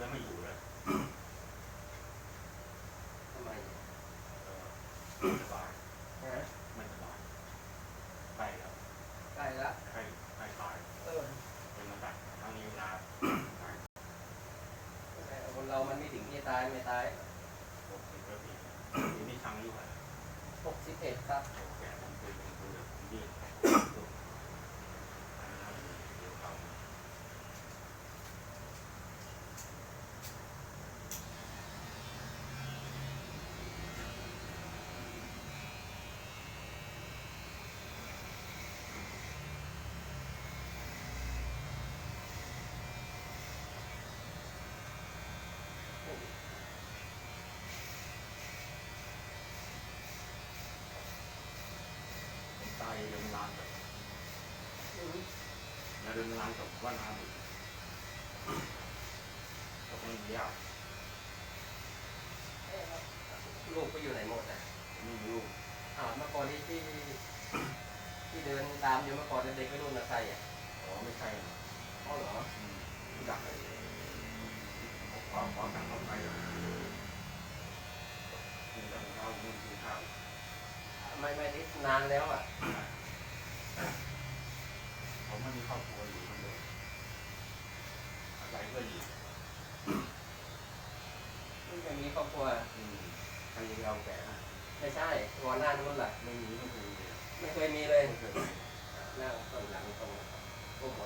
จะไม่อยู่นะทำไมเออสบายฮะไม่สบายไปแล้วใกล้ละใกล้ใกล้ตายเออเป็นมาตัดทางนี้นานตายคนเรามันไม่ถึงที่ตายไม่ตายหกสิบกว่าปีนี่ทางอยู่ไหนหกสิบเอ็ดครับ ผมตายเดินร้านกับอืมแล้วเดินร้านกับว่าน้ำอีกตกมันยากลูกไปอยู่ไหนหมดอะม่รู้อ้าวเมื่อก่อนที่ที่ที่เดินตามอยู่เมื่อก่อนเด็กๆไม่รุ่นนะใครอะอ๋อไม่ใช่นะอ๋อเหรออืมรู้จักเลยขอขอตังค์เข้าไปเลยกินข้าวข้าวกินข้าวไม่ไม่ได้นานแล้วอะ ไม่มีครอบครัวอยู่คนเดียวอาศัยเพื่อนอยู่ไม่มีครอบครัวอืมใครจะเอาแก่ให้ไม่ใช่ก่อนหน้านู้นล่ะไม่มีไม่เคยมีไม่เคยมีเลยไม่เคยมีหน้าต้นหลังตรงโอ้โห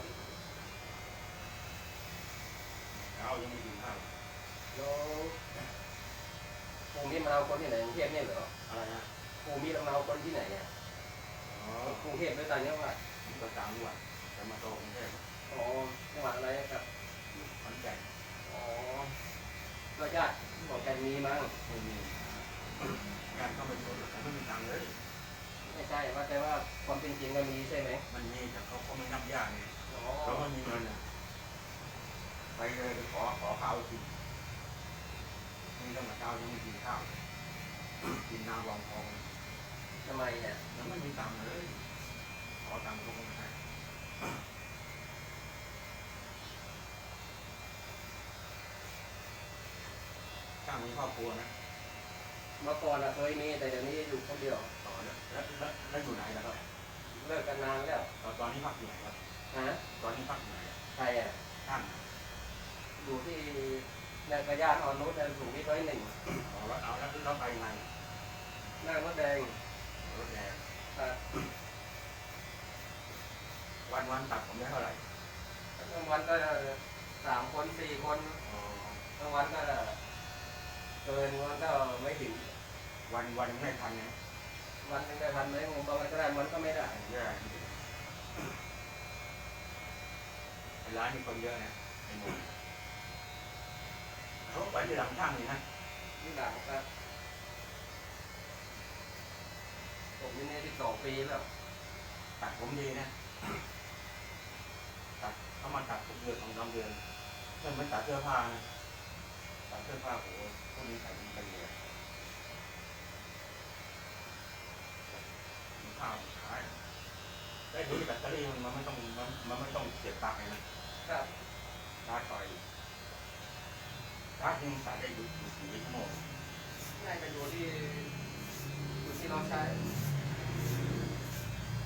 เอายังไม่กินข้าวแล้วภูมิลำเนาคนที่ไหนกรุงเทพเนี่ยเหรออะไรนะภูมิลำเนาคนที่ไหนเนี่ยอ๋อกรุงเทพหรือต่างจังหวัดผมก็ตามด้วย แต่มาโตกรุงเทพอ๋อจังหวัดอะไรครับอยู่ขอนแก่นอ๋อก็ญาติบอกแกมีมั้งไม่มีการเข้าไปชนแต่ไม่มีตังค์เลย ไม่ใช่ว่าแต่ว่าความเป็นจริงมันมีใช่ไหมมันมีแต่เขาเขาไม่นับญาติไงอ๋อเขาไม่มีเงินอะไปเลยไปขอขอข้าวกินนี่ตั้งแต่เช้ายังไม่กินข้าวเลยกินน้ำรองท้องทำไมเนี่ยยังไม่มีตังค์เลย ขอตังค์เขาก็ไม่ให้ ช่างมีครอบครัวนะเมื่อก่อนอะเคยมีแต่เดี๋ยวนี้อยู่คนเดียวต่อแล้วแล้วแล้วแล้วอยู่ไหนนะครับเลิกกันนานแล้วตอนตอนนี้พักอยู่ไหนครับฮะตอนนี้พักอยู่ไหนอะใครอะช่างอยู่ที่ในกระยานออนนุชในสุขุมวิทร้อยหนึ่งอ๋อแล้วเอาแล้วแล้วไปไงหน้ารถแดงรถแดงอะ วันวันตัดผมได้เท่าไหร่กลางวันก็สามคนสี่คนอ๋อกลางวันก็เกินวันก็ไม่ถึง วันวันไม่ทันไงวันหนึงได้พันไหมผมบางวันก็ได้มันก็ไม่ได้แย่ร้านมีคนเยอะนะไอ้หนุ่มเขาไปที่หลังช่างนี่นะที่หลังครับผมอยู่นี่สิบสองปีแล้วตัดผมดีนะตัด เขามาตัดทุกเดือนสองสามเดือนเพื่อนไม่ตัดเสื้อผ้านะตัดเสื้อผ้าโอ้โหพวกนี้ใส่ดีกันเลยมีข้าวขายได้ดีแบตเตอรี่มันมันไม่ต้องมันมันไม่ต้องเสียบปลั๊กเลยนะครับชาร์จไฟชาร์จยิงสายได้อยู่อยู่สี่ชั่วโมงน่าจะอยู่ที่อยู่ที่เราใช้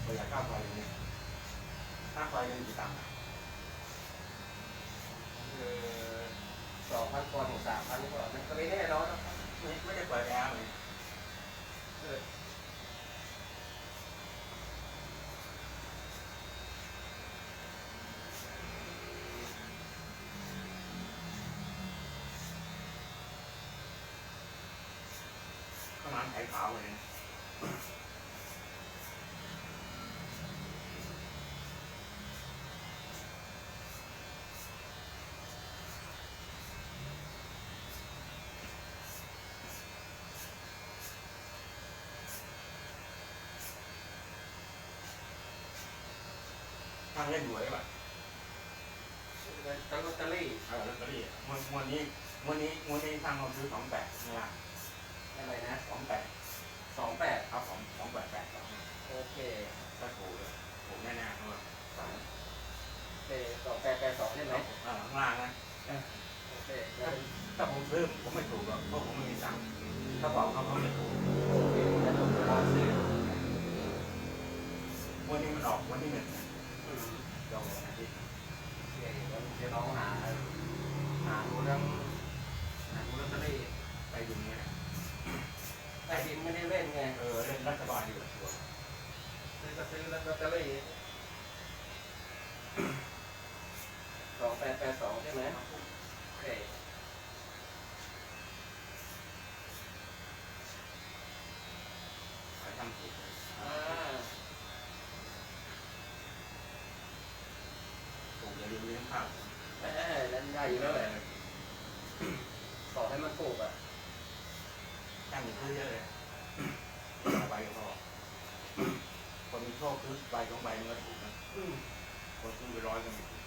ประหยัดค่าไฟตรงนี้ค่าไฟเป็นกี่ตังค์อะ คือสองพันกว่าถึงสามพันกว่ามันก็ ไม่แน่นอนไม่ไม่ได้เปิดแอร์เลยข้างหลังไข่ขาวเลย เล่นหวยป่ะลอตเตอรี่เออลอตเตอรี่มวนมวนนี้มันนี้มันนี้ทางเราซื้อสองแปดนี่ละอะไรนะสองแปดสองแปดครับองสองแปดแปดสองโอเคถ้าถูกเลยถูกแน่เลยสองโอเสองแปดแปดสองใช่ไหมอ่าข้างล่างนะโอเคถ้าผมซื้อผมไม่ถูกหรอกเพราะผมไม่มีสังถ้าบอกเขาเขาไม่ถูกวันนี้มันออกวันที่หนึ่ง Yeah. อยู่แล้วแหละขอให้มันถูกอะตั้งซื้อเยอะเลยใบก็พอคนมีโชคซื้อใบสองใบมันก็ถูกนะอืมคนซื้อไปร้อยก็ไม่ถูก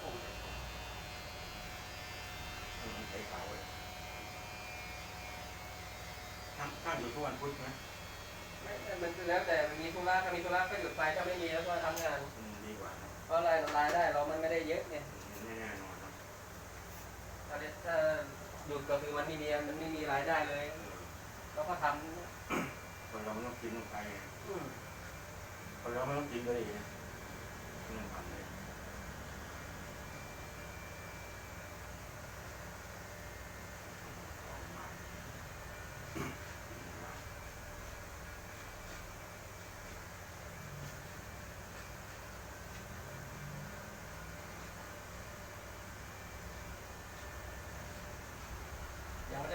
โอ้ย มันใช้เขาเลยทำตั้ง อยู่ทุกวันพุธไหมไม่มันแล้วแต่มันมีธุระถ้ามีธุระก็หยุดไปถ้าไม่มีแล้วก็ทำงาน อืมดีกว่านะเพราะรายรายได้เรามันไม่ได้เยอะไงไม่แน่นอนนะถ้าถ้าหยุดก็คือมันไม่มีมันไม่มีรายได้เลยเออเราก็ทคนเราไม่ต้องกินต้องใช้ไงำอืมคนเราไม่ต้องกินเลยนะไม่ต้องทำเลย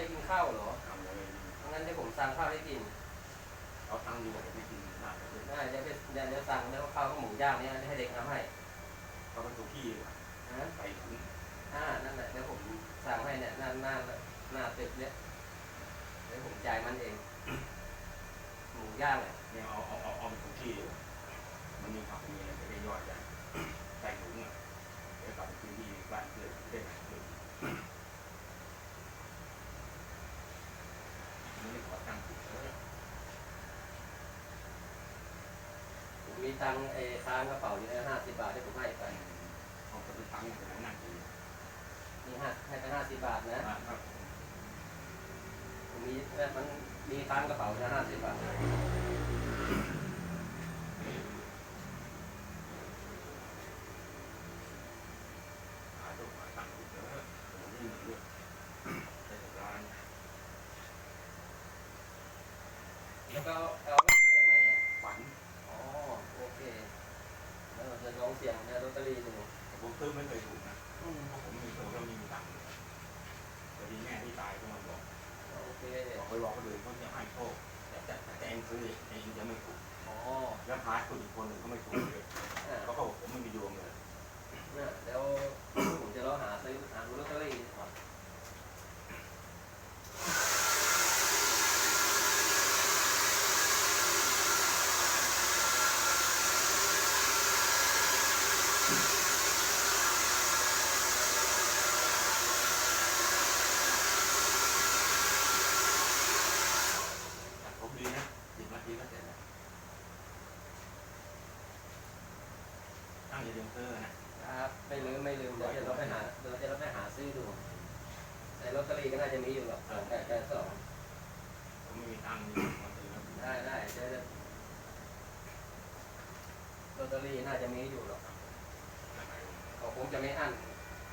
ยังไม่ได้กินข้าวเหรอทำเลยงั้นเดี๋ยวผมสั่งข้าวให้กินเอาตังค์ดีกว่าไปกินมากเลยได้เดี๋ยวไปเดี๋ยวเดี๋ยวสั่งแล้วข้าวกับหมูย่างเนี่ยให้เด็กทำให้เขาเป็นสุกี้ดีกว่านะใส่ถุงอ่านั่นแหละเดี๋ยวผมสั่งให้เนี่ยหน้าหน้าหน้าตึกเนี่ยเดี๋ยวผมจ่ายมันเองหมูย่างเนี่ยเนี่ยเอาเอาเอาเอาเป็นสุกี้ดีกว่ามันมีผักมีอะไรจะได้ย่อยได้ใส่ถุงอะเดี๋ยวกลับไปกินที่บ้านเพื่อนได้ไหมเพื่อนไม่ได้ขอตังค์ผิดเลย ผ มมีตังค์ไอ้ค้างกระเป๋าอยู่ในห้าสิบบาทที่ผมให้ไปเอาไปตังค์ไปนั่งกินมีห้าให้ไปห้าสิบบาทนะครับผมมีเอ่อมันมีค้างกระเป๋าอยู่ห้าสิบบาท หาตัวหาตังค์ผิดเลยผมไม่มีด้วยแต่ร้าน แล้วก็เอาเลขมาจากไหนอะ ฝัน อ๋อโอเคแล้วเราจะลองเสี่ยงในลอตเตอรี่ดู แต่ผม ซื้อไม่เคยถูกนะอืมเพราะผมมีโชคแล้วมีตังค์พอดีแม่ที่ตายก็มาบอกโอเคบอกไปบอกคนอื่นเขาจะให้โชคแต่แต่แต่เองซื้อเองจะไม่ถูกอ๋อแล้วพาคนอีกคนหนึ่งก็ไม่ถูกเลยอ่าเขาก็บอกผมไม่มีดวงเลยเนี่ยเดี๋ยวผมจะลองหาซื้อหาดูลอตเตอรี่ก่อน แต่ผมดีนะสิบนาทีก็เสร็จแล้วตั้งใจเรียนซื้อนะครับ ไม่ลืมไม่ลืมเดี๋ยวจะเราไปหาเดี๋ยวจะเราไปหาซื้อดูในลอตเตอรี่ก็น่าจะมีอยู่หรอกสองแปดแปดสอง ผมไม่มีตังค์นี่มาซื้อแล้ว ได้ได้เดี๋ยวจะลอตเตอรี่น่า จะมีอยู่หรอกแต่ไหนเขาคงจะไม่อั้น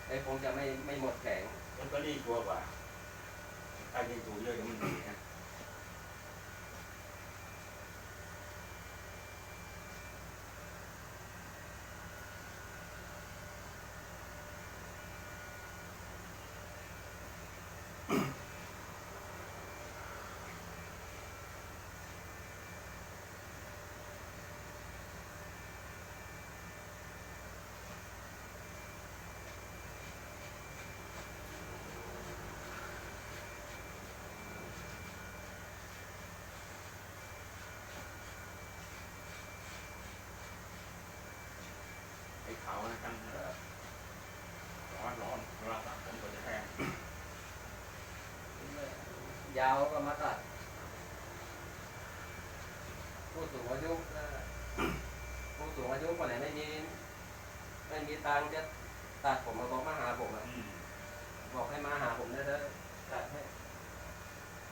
ไอ้คงจะไม่ไม่หมดแผงมันก็ดีกว่าว่าไอ้ยิงตูเยอะก็มันดีนะ ไอ้เขานะตั้งร้อนร้อนเวลาตัดผมก็จะแห้ง ยาวก็มาตัด ผู้สูงอายุนะผู้สูงอายุคนไหนไม่มีไม่มีตังค์จะตัดผมมาบอกมาหาผมอะอืมบอกให้มาหาผมนะเถอะตัดให้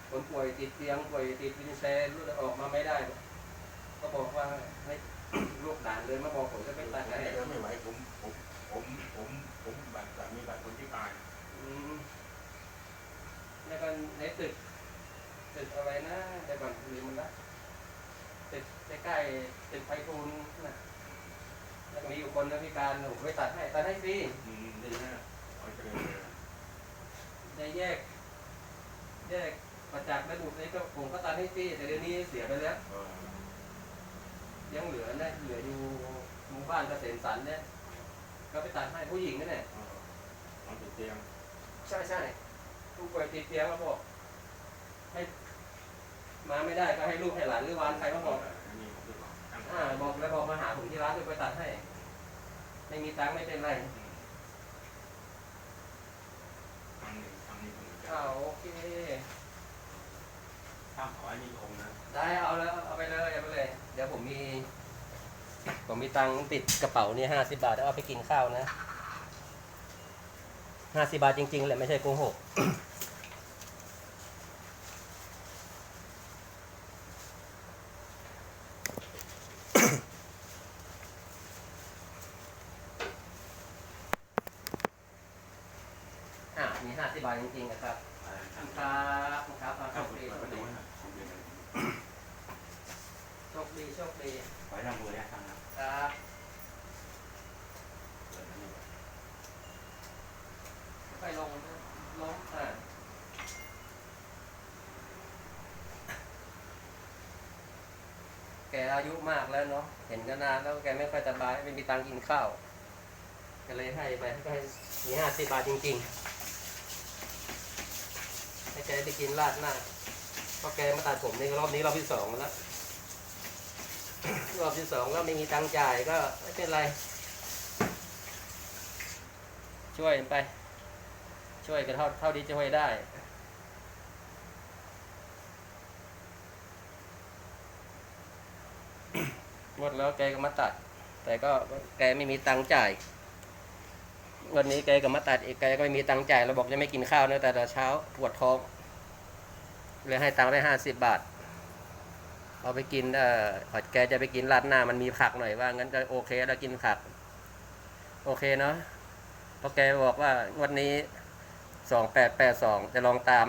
คนป่วยติดเตียงป่วยติดวินแชร์ออกมาไม่ได้ ก็บอกว่าให้ลูกหลานเลยมาบอกผมจะไปตัดให้เดินไม่ไหวผมผมผมผมผมแบบแบบมีแบบคนพิการ อืมแล้วก็ในตึกตึกอะไรนะเดี๋ยวก่อน ลืมมันละตึกใกล้ๆตึกไพฑูรย์น่ะแล้วก็มีอยู่คนนึงพิการผมไปตัดให้ตัดให้ฟรีอืมดีนะเอาเจริญเลยได้แยก แยกประจักษ์และบุตรนี่ก็ผมก็ตัดให้ฟรีแต่เดี๋ยวนี้เสียไปแล้วเออยังเหลือนะเหลืออยู่หมู่บ้านเกษมสันเนี่ยก็ไปตัดให้ผู้หญิงนั่นแหละเออเอาติดเตียงใช่ใช่ผู้ป่วยติดเตียงมาบอกให้ มาไม่ได้ก็ให้ลูกให้หลานหรือวานใครมาบอกอันนี้ผมจะบอกตั้งอ่าบอกแล้วบอกมาหาผมที่ร้านเดี๋ยวไปตัดให้ ไม่มีตังค์ไม่เป็นไรทำนี่ทำนี่ผมจะอ้าวโอเคถ้าขออันนี้องค์นะได้เอาแล้วเอาไปเลยเอาไปเลย เดี๋ยวผมมี ผมมีตังค์ติดกระเป๋านี่ห้าสิบาทเอาไปกินข้าวนะห้าสิบาทจริงๆแหละไม่ใช่โกหก อะมีห้าสิบบาทจริงๆ นะครับขอบทำคุณครับขอบคุณครับข้าวโชคดีโชคดีโชคดีโชคดีขอให้ร่ำรวยนะทางนะครับเปิดอันนี้ก่อนไปลงลงอ่าแกอายุมากแล้วเนาะเห็นกันานแล้วแกไม่ค่อยสบายไม่มีตังค์กินข้าวก็เลยให้ไปให้มีห้าสิบบาทจริง ๆ ให้แกได้กินราดหน้าเพราะแกมาตัดผมนี่รอบนี้รอบที่สองแล้วรอบที่สองก็ไม่มีตังค์จ่ายก็ไม่เป็นไร ช่วยไป ช่วยกันเท่าเท่าที่จะช่วยได้หมดแล้วแกก็มาตัด แต่ก็แกไม่มีตังค์จ่าย วันนี้แกก็มาตัดอีกแกก็ไม่มีตังค์จ่ายเราบอกจะไม่กินข้าวนะแต่ตอนเช้าปวดท้องเลยให้ตังค์ได้ห้าสิบบาทเอาไปกินเออแกจะไปกินราดหน้ามันมีผักหน่อยว่างั้นก็โอเคเรากินผัก โอเคเนาะเพราะแกบอกว่าวันนี้สองแปดแปดสองจะลองตาม